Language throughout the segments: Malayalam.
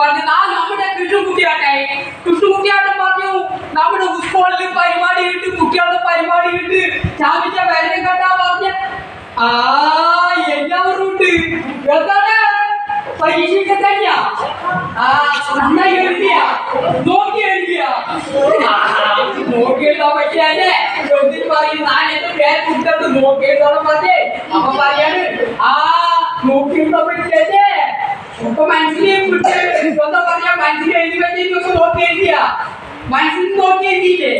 പറഞ്ഞു ആ നമ്മുടെ കൃഷ്ണകുട്ടിയാട്ടെ കൃഷ്ണകുട്ടിയാട്ടം പറഞ്ഞു നമ്മുടെ സ്കൂളിൽ പരിപാടി ഇട്ട് കുട്ടികളുടെ പരിപാടി ഇട്ട് ചാമിച്ച വേദന കേട്ടാ പറഞ്ഞ ആ എല്ലാവരും ഉണ്ട്. മനസ്സിലായി മനസ്സിൽ എഴുതി വെച്ചിട്ട് നോക്കി എഴുതിയ മനസ്സിൽ നോക്കി എഴുതിയില്ലേ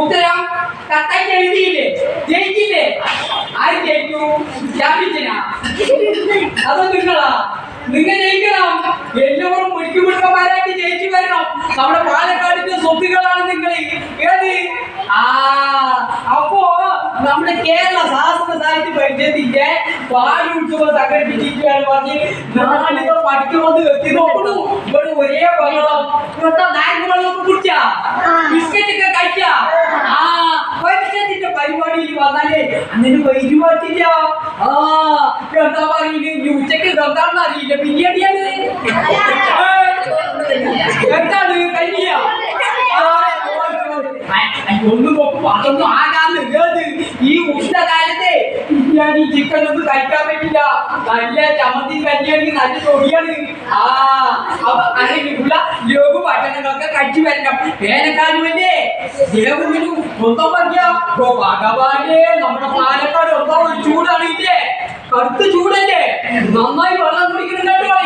ഉത്തരം കറക്റ്റായിട്ട് എഴുതിയില്ലേ? ജയിക്കില്ലേ ആര് ജയിക്കൂ ജാമിച്ചനാ അതോ നിങ്ങളാ. നിങ്ങൾ ജയിക്കണം എല്ലാവരും മുഴുക്കി മുഴുക്കന്മാരായിട്ട് ജയിച്ചു വരണം നമ്മുടെ പാലക്കാടിന്റെ സ്വത്തുകളാണ് നിങ്ങൾ ഏത് ആ അപ്പോ നമ്മുടെ കേരള ശാസ്ത്ര പരിഷത്തിന്റെ പാലുത്സവം സംഘടിപ്പിച്ചിട്ടാണ് പറഞ്ഞ് നാളികൾ പഠിക്കുമെന്ന് എത്തി നോക്കണു ഇവിടെ ഒരേ വെള്ളം ഇവിടെ നാല് വെള്ളം കുടിച്ചാ ബിസ്ക്കറ്റ് ഒക്കെ കഴിച്ചാ ആ പരിഷത്തിന്റെ പരിപാടിയിൽ വന്നാലേ അങ്ങനെ പരിപാടിയില്ല ആ എന്താ പറയുന്നത് ഉച്ചയ്ക്ക് എന്താണെന്ന് അറിയില്ല ബിരിയാണിയാണ് എന്താണ് കല്യ ഒന്നും നോക്കും അതൊന്നും ആകാന്ന് ഏത് ഈ ഉഷ്ണകാലത്തെ ബിരിയാണി ചിക്കൻ ഒന്നും കഴിക്കാൻ പറ്റില്ല. നല്ല ചമ്മന്തി കല്യാണി നല്ല തൊടിയാണ് ആ അപ്പൊ അങ്ങനെയുള്ള ലഘു ഭക്ഷണങ്ങളൊക്കെ കഴിച്ചു വരണം. വേനൽക്കാലമല്ലേ? ദേവുവിന് ഒന്നും പറയാ ഭഗവാനെ നമ്മുടെ പാലക്കാട് ഒന്നാം ഒരു ചൂടാണ് ഇല്ലേ കടുത്ത ചൂടല്ലേ? നന്നായി വെള്ളം കുടിക്കണം കേട്ടോ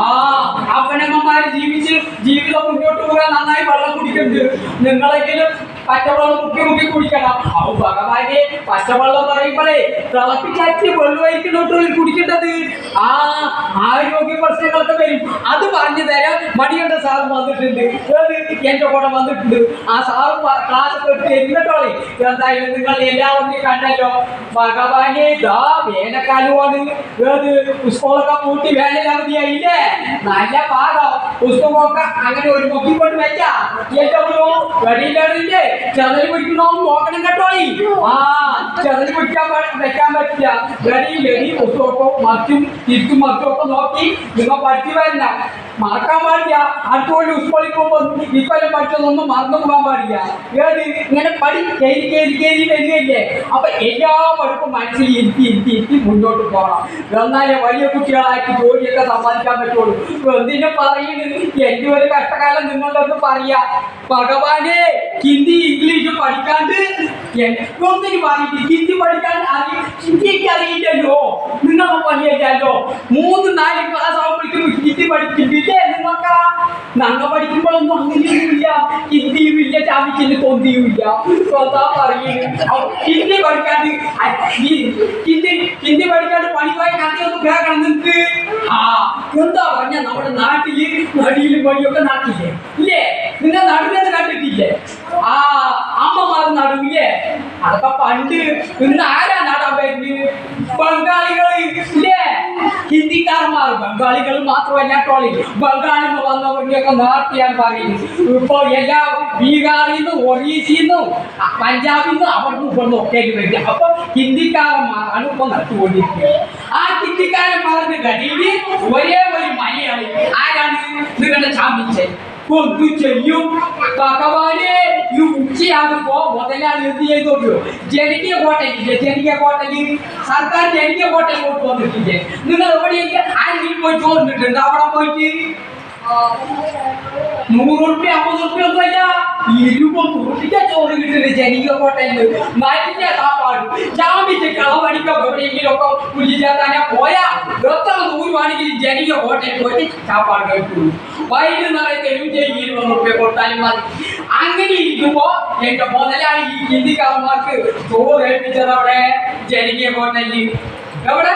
ആ അപ്പനമ്മമാര് ജീവിച്ച് ജീവിതം മുന്നോട്ട് പോകാൻ നന്നായി വെള്ളം കുടിക്കുന്നുണ്ട്. നിങ്ങളെങ്കിലും പച്ചവെള്ളം മുക്കി മുക്കി കുടിക്കണം. അപ്പൊ ഭഗവാനെ പച്ചവെള്ളം പറയുമ്പോഴേ തിളപ്പിച്ചാറ്റി വെള്ളമായിരിക്കണോട്ടോ കുടിക്കേണ്ടത്. ആ ആരോഗ്യ പ്രശ്നങ്ങളൊക്കെ വരും. അത് പറഞ്ഞു തരാൻ മണികണ്ഠ സാർ വന്നിട്ടുണ്ട്. എന്റെ കൂടെ വന്നിട്ടുണ്ട്. ആ സാറ് ക്ലാസ് എടുത്ത് എന്നിട്ടോളെ എന്തായാലും നിങ്ങൾ എല്ലാവരും കണ്ടല്ലോ. ഭഗവാനെ ദാ വേനൽക്കാലമാണ് ഏത്? പുഷ്പമൊക്കെ പൂട്ടി വേനലവധിയായില്ലേ നല്ല പാടം. പുസ്തകമൊക്കെ അങ്ങനെ ഒരു മുക്കിക്കൊണ്ട് വെച്ചാ. ഏറ്റവും വെടിയിലില്ലേ ചെതൽ പിടിക്കണോന്ന് നോക്കണം കേട്ടോളി ആ ചതൽ പിടിക്കാൻ വെക്കാൻ പറ്റില്ല. വെടിയിൽ എടി പുസ്തകവും മറ്റും തിരിച്ചും മറ്റും നോക്കി നിങ്ങൾ പഠിച്ചു വരണം മറക്കാൻ പാടില്ല. അടുത്തോണ്ട് സ്കൂളിൽ പോകുമ്പോൾ പറ്റുന്നൊന്നും പഠിച്ചതൊന്നും മറന്നു പോകാൻ പാടില്ല. ഏത് ഇങ്ങനെ പഠി കയറി കയറി കയറി വരികയല്ലേ? അപ്പൊ എല്ലാ പഠിപ്പും മനസ്സിൽ ഇരുത്തി ഇരുത്തി ഇരുത്തി മുന്നോട്ട് പോകണം. എന്നാലേ വലിയ കുട്ടികളാക്കി ജോലിയൊക്കെ സമ്പാദിക്കാൻ പറ്റുള്ളൂ. എന്തിനും പറയുന്നത്? എന്റെ ഒരു കഷ്ടകാലം നിങ്ങളൊന്ന് പറയാ. ഭഗവാനെ ഹിന്ദി ഇംഗ്ലീഷ് പഠിക്കാണ്ട് ഒന്നിന് പറയില്ല ഹിന്ദി പഠിക്കാൻ അറിയ ഹിന്ദിക്ക് അറിയില്ലല്ലോ. നിങ്ങളെ പണിയല്ലോ മൂന്ന് നാല് ക്ലാസ് ആവുമ്പോഴേക്കും ഹിന്ദി നിങ്ങൾക്ക് ഞങ്ങൾ പഠിക്കുമ്പോഴൊന്നും അങ്ങനെയൊന്നുമില്ല. ഹിന്ദിയും ഇല്ല ഇല്ല സ്വതാ അപ്പൊ ഹിന്ദി പഠിക്കാണ്ട് ഹിന്ദി പഠിക്കാണ്ട് പണി പോയ കഥയൊന്നും കേൾക്കണം നിങ്ങൾക്ക് ആ എന്താ പറഞ്ഞ നമ്മുടെ നാട്ടിൽ നടിയിലും പണിയൊക്കെ നാട്ടില്ലേ ഇല്ലേ? നിങ്ങൾ നടുന്നത് കണ്ടിട്ടില്ലേ? ആ അമ്മമാർ നടുവില്ലേ അതൊക്കെ പണ്ട് ഇന്ന് ആരാ നടാൻ വരുന്നത്? ബംഗാളികൾ ഇല്ലേ? ഹിന്ദിക്കാരന്മാർ ബംഗാളികൾ മാത്രമല്ല ടോളി ബംഗാളിൽ നിന്ന് വന്നവരെയൊക്കെ നേർത്തിയാൻ പറയും. ഇപ്പൊ എല്ലാ ബീഹാറിൽ നിന്നും ഒറീസയിൽ നിന്നും പഞ്ചാബിൽ നിന്നും അവിടെ നിന്ന് ഇവിടുന്ന് ഒക്കെ വരിക. അപ്പൊ ഹിന്ദിക്കാരന്മാരാണ് ഇപ്പൊ നട്ടുകൊണ്ടിരിക്കുന്നത് ആ ഹിന്ദിക്കാരന്മാരുടെ ഗതിയിൽ ഒരേ ഒരു മലയാളി. ആരാണ് നിങ്ങളുടെ ചാമ്പിച്ചത് കൊന്നു ചെയ്യും ഭഗവാനെ ഈ ഉച്ചയാകുമ്പോ മുതലാളി എന്ത് ചെയ്തോളൂ ജനകീയ കോട്ടയില്ലേ ജനകീയ കോട്ടയിൽ സർക്കാർ ജനകീയ കോട്ടയിൽ കൊണ്ട് വന്നിട്ടില്ലേ? നിങ്ങൾ എവിടെയൊക്കെ ആരെങ്കിലും പോയി ചോർന്നിട്ടുണ്ട് അവിടെ പോയിട്ട്? നൂറ് റുപ്യ അമ്പത് റുപ്യ ഒന്നുമല്ല. ചോറ് കോട്ടയിൽ നല്ല സാപ്പാട് ചാമ്പിച്ച് കളവടിക്കോ എവിടെയെങ്കിലും ഒക്കെ കുഞ്ഞിച്ചാത്താനെ പോയാ എത്ര ദൂരമാണെങ്കിലും ജനകീയ കോട്ടയിൽ പോയിട്ട് സാപ്പാട് കഴിക്കുള്ളൂ തെരുവ് ചെയ്യും ഇരുപത് റുപ്യ കൊടുത്താലും മതി അങ്ങനെ ഇരിക്കുമ്പോ എന്റെ മുതലാളി ഹിന്ദിക്കാരന്മാർക്ക് ചോറ് ഏൽപ്പിച്ചത് അവിടെ ജനകീയ കോട്ടയിൽ എവിടെ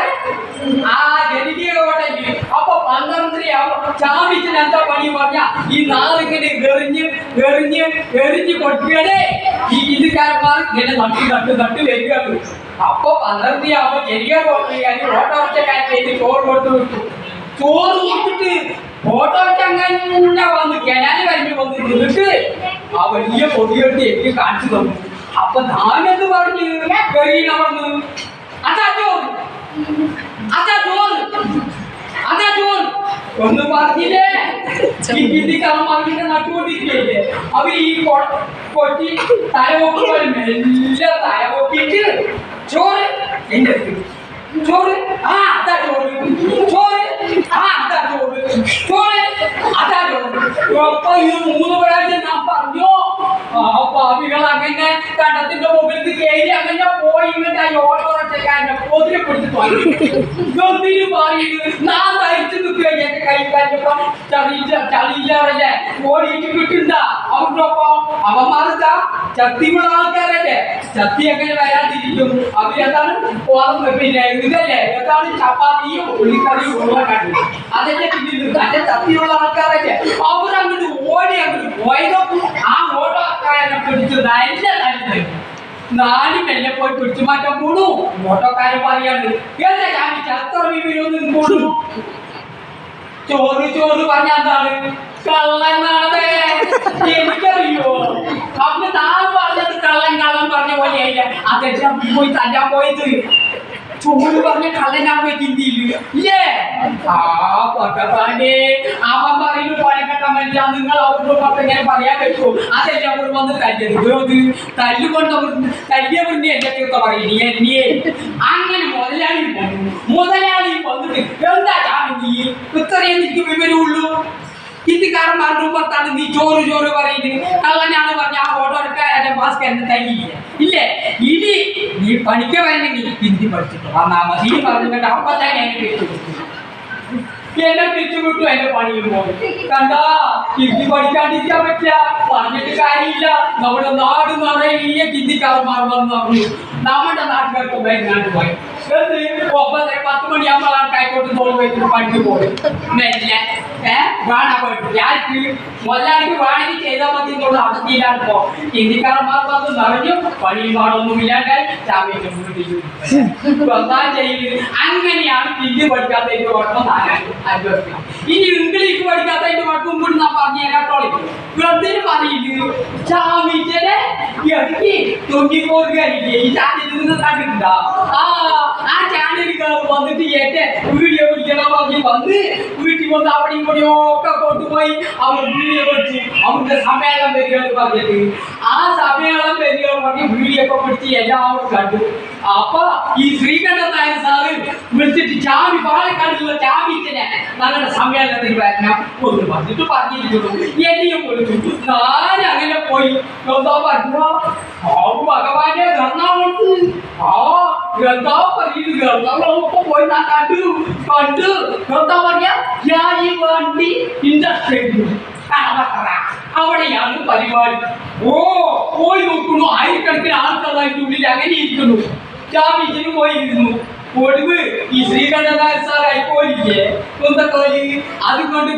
ആ ജനകീയ കോട്ടയിൽ അപ്പൊ പന്ത്രണ്ടരയാവുമ്പോ ചാമിച്ചിന് എന്താ പണി പറഞ്ഞ ഈ നാളിങ്ങനെ എറിഞ്ഞ് എറിഞ്ഞ് എറിഞ്ഞ് കൊടുക്കുകയാണേ ഈ ഹിന്ദിക്കാരന്മാർ ഇങ്ങനെ നട്ടി നട്ട് നട്ട് വരികയാണ് അപ്പൊ പന്ത്രണ്ടരയാവുമ്പോ ജനിക്കാൻ പോകുന്ന ഓട്ടോറിച്ചക്കാരി ചോറ് കൊടുത്തു വിട്ടു. ചോറ് കൊടുത്തിട്ട് ഓട്ടോറിച്ച അങ്ങനെ വന്ന് കനാല് കഴിഞ്ഞു വന്ന് നിന്നിട്ട് ആ വലിയ പൊടിയെടുത്ത് എനിക്ക് കാണിച്ചു തന്നു. അപ്പൊ ഞാനെന്ത് പറഞ്ഞു? കരീന പറഞ്ഞു അതാ ചോറ്. അതാ ചോറ്. അതാ ചോറ്. ഒന്ന് പറഞ്ഞില്ലേ? ഈ ഹിന്ദിക്കാരൻ മകന്റെ നട്ടുകൊണ്ടിരിക്കുകയില്ലേ അവ ഈ കൊട്ടി തലവൊക്കെ മെല്ലെ തലവൊക്കിട്ട് ചോറ് എന്റെ ചോറ് ആ അതാ ചോറ്. ചോറ് ആ അതാ ചോറ്. ചോറ് അതാ ചോറ്. അപ്പൊ ഇത് മൂന്ന് പ്രാവശ്യം ഞാൻ പറഞ്ഞോ ആ പാവികൾ അങ്ങനെ കണ്ടത്തിന്റെ മുകളിൽ കയറി അങ്ങനെ ഈ ഓട്ടോറിക്ഷക്കാരനെ പൊതിരെ പിടിച്ച് തൊണ്ടിന് പറയുന്നത് ഞാൻ തരിച്ചു നിൽക്കുക എന്റെ കൈ കഴിഞ്ഞപ്പോ ചളിയില്ല ചളിയില്ലാറല്ലേ ഓടിയിട്ട് കിട്ടുണ്ട അവരുടെ ഒപ്പം അവന്മാർക്ക ശക്തിയുള്ള ആൾക്കാരല്ലേ ശക്തി എങ്ങനെ വരാതിരിക്കും അവരെന്താണ് പിന്നെ ഇതല്ലേ? എന്താണ്? ചപ്പാത്തിയും ഉള്ളിക്കറിയും ഉള്ളതാണ് അതല്ലേ പിന്നെ തന്റെ ശക്തിയുള്ള ആൾക്കാരല്ലേ? അവരങ്ങോട്ട് ഓടി അങ്ങോട്ട് പോയതോ ആ ഓട്ടോക്കാരനെ പിടിച്ചു നല്ല നല്ലത് നാല് മെല്ലെ പോയി പിടിച്ചു മാറ്റാൻ പോണു ഓട്ടോക്കാരൻ പറയാണ് എന്താ ഞാൻ ചത്ര വിവരമൊന്നും പോണു ചോറ് ചോറ് പറഞ്ഞ എന്താണ് കള്ളനാണ് എനിക്കറിയോ? അപ്പൊ താൻ പറഞ്ഞത് കള്ളൻ കള്ളൻ പറഞ്ഞ പോലെയല്ല. അതെല്ലാം പോയി തല്ലാൻ പോയത്. ചോറ് പറഞ്ഞ കള്ളനാണ് ഹിന്ദിയിൽ ഇല്ലേ? ആ പട്ടപ്പാന്റെ അവൻ പറയുന്നു പോലക്കെട്ടാൻ പറ്റില്ല നിങ്ങൾ അവരോട് പുറത്ത് പറയാൻ പറ്റുമോ? അതെല്ലാം അവർ വന്ന് തല്ലത് ഇത് തല്ലുകൊണ്ട് അവർ തല്ലിയ മുന്നേ എന്റെ എന്നെ അങ്ങനെ മുതലാളി വന്നു. മുതലാളി വന്നിട്ട് എന്താ ചാമി ഇത്രയും എനിക്ക് വിവരമുള്ളൂ ഹിന്ദിക്കാരന്മാരുടെ പുറത്താണ് നീ ചോറ് ചോറ് പറയുന്നത്. കള്ളനാണ് പറഞ്ഞ ആ ഫോട്ടോ എടുക്കാൻ ഭാസ്കരന്റെ തല്ലിയില്ല ഇല്ലേ? ഇനി നീ പഠിക്ക വരണമെങ്കിൽ ഹിന്ദി പഠിച്ചിട്ട് വന്നാ മതി. ഈ പറഞ്ഞു കേട്ടോ. അപ്പൊ തന്നെ എനിക്ക് എന്നെ പിരിച്ചുവിട്ടു എന്റെ പണിയും പോയി. കണ്ടാ? ഹിന്ദി പഠിക്കാണ്ടിരിക്കാൻ പറ്റില്ല. പറഞ്ഞിട്ട് കാര്യമില്ല. നമ്മുടെ നാട് നിറയെ ഹിന്ദിക്കാരന്മാർ വന്നു നമ്മുടെ നാട്ടുകാർക്ക് വരുന്നാണ്ട് പോയി. എന്ത് ഒമ്പതര പത്ത് മണിയാകുമ്പോൾ കൈക്കോട്ട് തോൾ വെച്ചിട്ട് പണിക്ക് പോയി. മെല്ലെ ഏഹ് വേണ പോയിട്ട്. ഞാർക്ക് മുതലാളിക്ക് വേണമെങ്കിൽ ചെയ്താൽ മതി എന്നുള്ള അവസ്ഥയിലാണ് ഇപ്പോ. ഹിന്ദിക്കാരന്മാർ വന്ന് നിറഞ്ഞു പണിയും പാടൊന്നും ഇല്ലാണ്ടായി ചാമ്പ്യൻ വീട്ടിൽ എന്താ ചെയ്യുന്നത് അങ്ങനെയാണ് ഹിന്ദി പഠിക്കാത്തതിന്റെ കുഴപ്പം നാലായി അനുഭവിക്കണം ഇനി ഇംഗ്ലീഷ് പഠിക്കാത്തതിന്റെ കുഴപ്പം കൂടി ഞാൻ പറഞ്ഞു കേട്ടോളി വെറുതെ പറയുന്നു ചാമിച്ചനെ ഇടയ്ക്ക് തൊങ്ങിപ്പോറുകയില്ലേ ഈ ചാനലിൽ നിന്ന് കണ്ടിട്ടുണ്ടോ? ആ ആ ചാനലുകാർ വന്നിട്ട് ഏറ്റ വീഡിയോ പിടിക്കണം പറഞ്ഞ് വന്ന് വീട്ടിൽ വന്ന് അവിടെ ഇവിടെ ഒക്കെ കൊണ്ടുപോയി അവർ വീഡിയോ പിടിച്ച് അവരുടെ സമ്മേളനം വരികയെന്ന് പറഞ്ഞിട്ട് ആ സമ്മേളനം വരിക പറഞ്ഞ് വീഡിയോ ഒക്കെ പിടിച്ച് എല്ലാവരും കണ്ടു അപ്പൊ ഈ ശ്രീകണ്ഠൻ നായർ സാറ് വിളിച്ചിട്ട് ചാവി പാലക്കാടുള്ള ചാവിച്ചനെ ഞങ്ങളുടെ സമ്മേളനത്തിൽ വരണം ഒന്ന് പറഞ്ഞിട്ട് പറഞ്ഞിരിക്കുന്നു. എന്നെയും വിളിച്ചു ഞാൻ അങ്ങനെ പോയി. എന്താ പറഞ്ഞോ ആ ഭഗവാനെ എറണാകുളത്ത് ആ എന്താ പറയുന്നത് എറണാകുളമൊക്കെ പോയി ഞാൻ കണ്ടു കണ്ടു. എന്താ പറയാ ഞാൻ ഈ വണ്ടി ഇൻഡസ്ട്രി അവിടെയാണ് പരിപാടി. ഓ പോയി നോക്കുന്നു ആയിരക്കണക്കിന് ആൾക്കാരായിട്ട് ഉള്ളിൽ അങ്ങനെ ഇരിക്കുന്നു. ജാമീജിന് പോയിരുന്നു ഒടുവ് ഈ ശ്രീകണ്ഠനായ സാറായി പോയില്ലേ കൊന്തക്കോലി അതുകൊണ്ട്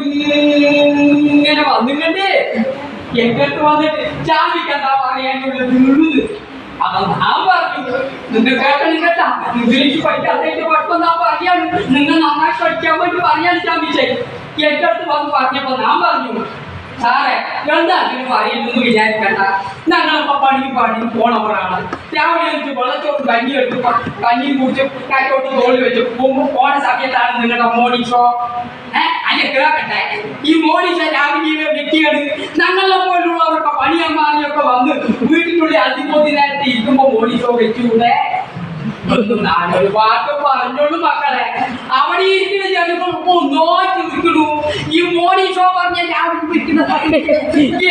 ഇങ്ങനെ വന്നിങ്ങണ്ടേ എങ്ങോട്ട് വന്നിട്ട്? എന്താ പറയാനുള്ളത്? അപ്പൊ ഞാൻ പറഞ്ഞു നിങ്ങൾ കേട്ടാ ഞാൻ പറയാണ് നിങ്ങൾ നന്നായി പഠിക്കാൻ വേണ്ടി ജാമിച്ചേ എന്റെ അടുത്ത് വന്ന് പറഞ്ഞപ്പോ ഞാൻ പറഞ്ഞു സാറേ എന്താ അങ്ങനെ പറയുന്നു വിചാരിക്കണ്ട ഞങ്ങളിപ്പോ പണിക്ക് പണി പോണവരാണ് രാവിലെ വെച്ച് വെള്ളച്ചോറും കഞ്ഞി എടുത്ത് കഞ്ഞി കുടിച്ച് കാറ്റോട്ട് തോളി വെച്ച് പോകുമ്പോ പോണ സമയത്താണ് നിങ്ങളുടെ മോർണിംഗ് ഷോ ഏഹ് അല്ലെ കേൾക്കട്ടെ? ഈ മോർണിംഗ് ഷോ രാവിലെ വ്യക്തിയാണ് ഞങ്ങളെ പോലുള്ളവരൊക്കെ പണിയന്മാരെയൊക്കെ വന്ന് വീട്ടിനുള്ളിൽ അതിമോദി നേരത്തെ ഇരിക്കുമ്പോ മോർണിംഗ് ഷോ വെച്ചുകൂടെ നാലൊരു വാക്ക് പറഞ്ഞോളൂ മക്കളെ. അവിടെ ഇരിക്കുന്ന ഈ മോണി ഷോ പറഞ്ഞ ഞാൻ വിൽക്കുന്ന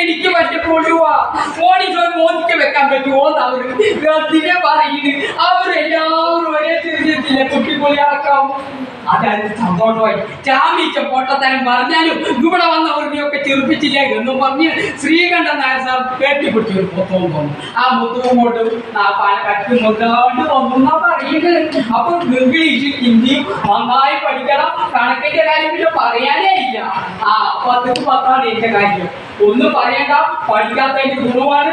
എനിക്ക് പറ്റപ്പോഴുവാ മോണി ഷോ മോദിക്ക് വെക്കാൻ പറ്റുമോ അവർ പറയുന്നത് പറയുന്നു അവരെല്ലാവരും ഒരേ തിരിച്ചിട്ടില്ല കുട്ടിപ്പൊളിയാക്കാം അതായത് സന്തോഷമായി ചാമിച്ച പൊട്ടത്തരം പറഞ്ഞാലും ഇവിടെ വന്നവരുടെയൊക്കെ ചെറുപ്പിച്ചില്ല എന്ന് പറഞ്ഞ് ശ്രീകണ്ഠൻ നായർ സാർ കെട്ടിപ്പിടിച്ച് ഒരു പുത്തവും വന്നു. ആ മുത്തവും കൊണ്ട് ആ പാലക്കാട്ടിൽ മുന്നോട്ട് വന്നു പറയുന്നത്. അപ്പൊ ഇംഗ്ലീഷ് ഹിന്ദി നന്നായി പഠിക്കണം. കണക്കിന്റെ കാര്യം പിന്നെ പറയാനേ ഇല്ല. ആ പത്ത് പത്താണ് എന്റെ കാര്യം. ഒന്നും പറയണ്ട. പഠിക്കാത്തതിന്റെ ഗുണമാണ്.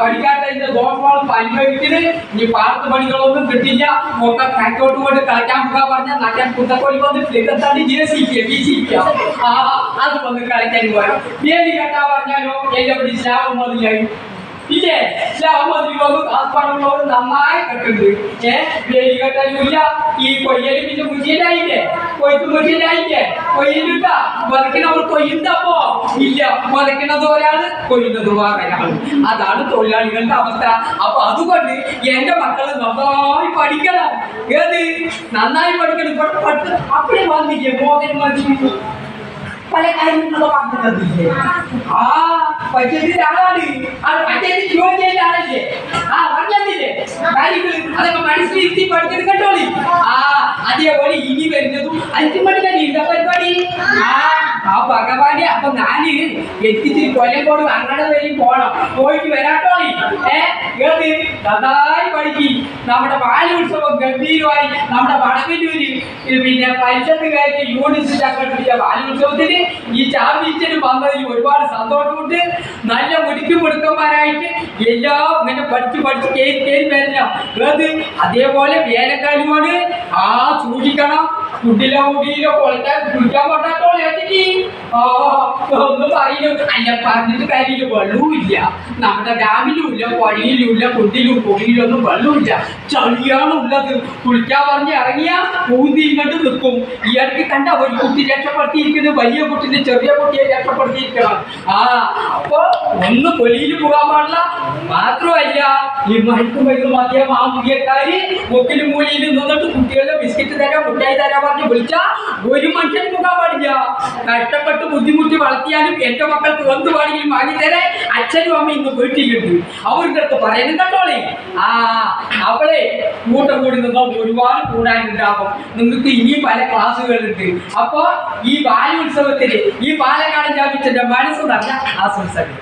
പഠിക്കാത്തതിന്റെ ദോഷമാണ് അനുഭവിക്കുന്നത് ഇനി പാടത്ത് പണികളൊന്നും കിട്ടില്ല. ഒക്കെ കണക്കോട്ട് കൊണ്ട് കളിക്കാൻ പോകാൻ പറഞ്ഞാൽ നട്ടാൻ കുത്തക്കൊലി വന്ന് എന്താണ് J C P B C P ആ അത് വന്ന് കളിക്കാൻ പോയാൽ വേലി കെട്ടാ പറഞ്ഞാലോ? എല്ലാം പിടി സ്ലാബ് മതിയായി ഇല്ലേ? മതി വന്നു ആസ്പടമുള്ളവർ നന്നായി കെട്ടുണ്ട് ഏ? വേലി കെട്ടാനില്ല ഈ കൊയ്യൽ പിന്നെ മുച്ചിയിലായില്ലേ കൊയ്ത്ത് മുച്ചിയിലായില്ലേ കൊയ്യിലിട്ട വറക്കിനവർ കൊയ്യുണ്ടപ്പോ ഇല്ല മുതയ്ക്കുന്നത് ഒരാൾ കൊയ്യുന്നത് വേറൊരാൾ. അതാണ് തൊഴിലാളികളുടെ അവസ്ഥ. അപ്പൊ അതുകൊണ്ട് എന്റെ മക്കൾ നന്നായി പഠിക്കണം. ഏത്? നന്നായി പഠിക്കണം. പഠിത്ത അപ്പഴേ വന്നില്ലേ? മോഹൻ മനുഷ്യ പല കാര്യങ്ങളും പറഞ്ഞു തന്നില്ലേ ആ പച്ചത്തിന്റെ ആളാണ് അത് പച്ചത്തിൽ ജോലി ചെയ്യുന്ന ആളല്ലേ ആ പറഞ്ഞില്ലേ കാര്യങ്ങൾ അതൊക്കെ മനസ്സിലിരുത്തി പഠിച്ചെടുക്കട്ടോളി ആ അതേപോലെ ഇനി വരുന്നതും അഞ്ചു മണിക്കാണ് ഇണ്ട പരിപാടി ആ ആ ഭഗവാനെ അപ്പൊ ഞാൻ എത്തിച്ചിരി കൊല്ലക്കോട് അങ്ങനെ വരെയും പോണം. പോയിട്ട് വരാട്ടോ ഏത്? നന്നായി പഠിക്കി. നമ്മുടെ ബാല്യോത്സവം ഗംഭീരമായി. നമ്മുടെ വടവല്ലൂര് പിന്നെ പിന്നെ കയറ്റി യൂണിറ്റ് സംഘടിപ്പിച്ച ബാല്യോത്സവത്തിന് ഈ ചാമ്പ്യൻഷിന് വന്നതിൽ ഒരുപാട് സന്തോഷമുണ്ട്. നല്ല മുടിക്കും മുടുക്കന്മാരായിട്ട് എല്ലാം ഇങ്ങനെ പഠിച്ച് പഠിച്ച് കേറി കയറി വരണം. അതേപോലെ വേനൽക്കാലമാണ് ആ സൂക്ഷിക്കണം. കുട്ടിലോ മുടിയിലോ കൊളക്കാൻ കുളിക്കാൻ പറ്റാത്തോ ആ ഒന്നും പറയുന്നു അല്ല പറഞ്ഞിട്ട് കാര്യമില്ല. വെള്ളവുമില്ല. നമ്മുടെ ഡാമിലും ഇല്ല പുഴയിലും ഇല്ല കുണ്ടിലും പൊടിയിലും ഒന്നും വെള്ളമില്ല ചളിയാണ് ഉള്ളത് കുളിക്കാൻ പറഞ്ഞ് ഇറങ്ങിയ ഊന്തി ഇങ്ങോട്ട് നിൽക്കും. ഈ കണ്ട ഒരു കുട്ടി രക്ഷപ്പെടുത്തിയിരിക്കുന്നത് വലിയ കുട്ടിന്റെ ചെറിയ കുട്ടിയെ രക്ഷപ്പെടുത്തിയിരിക്കണം. ആ അപ്പൊ ഒന്ന് കൊലിയിൽ പോകാൻ പാടില്ല. മാത്രമല്ല ഈ മയക്കുമരുന്ന് മതിയ മാമുകിയക്കാര് മുക്കിലും മൂലയിലും നിന്നിട്ട് കുട്ടികളുടെ ബിസ്ക്കറ്റ് തരാം മുട്ടായി തരാൻ പറഞ്ഞ് വിളിച്ച ഒരു മനുഷ്യന് പോകാൻ പാടില്ല കഷ്ടപ്പെട്ട് ബുദ്ധിമുട്ടി വളർത്തിയാലും എന്റെ മക്കൾക്ക് എന്ത് പാടിയും വാങ്ങിത്തരെ അച്ഛനും അമ്മയും ഇന്ന് വീട്ടിലുണ്ട്. അവരുടെ അടുത്ത് പറയുന്നത് കണ്ടോളേ ആ അവളെ കൂട്ടം കൂടി നിന്നാൽ ഒരുപാട് കൂടാനുണ്ടാകും. നിങ്ങൾക്ക് ഇനിയും പല ക്ലാസ്സുകളുണ്ട്. അപ്പോ ഈ ബാലോത്സവത്തിന് ഈ പാലക്കാട് ജാമിച്ചന്റെ മനസ്സ് നല്ല ആശംസകൾ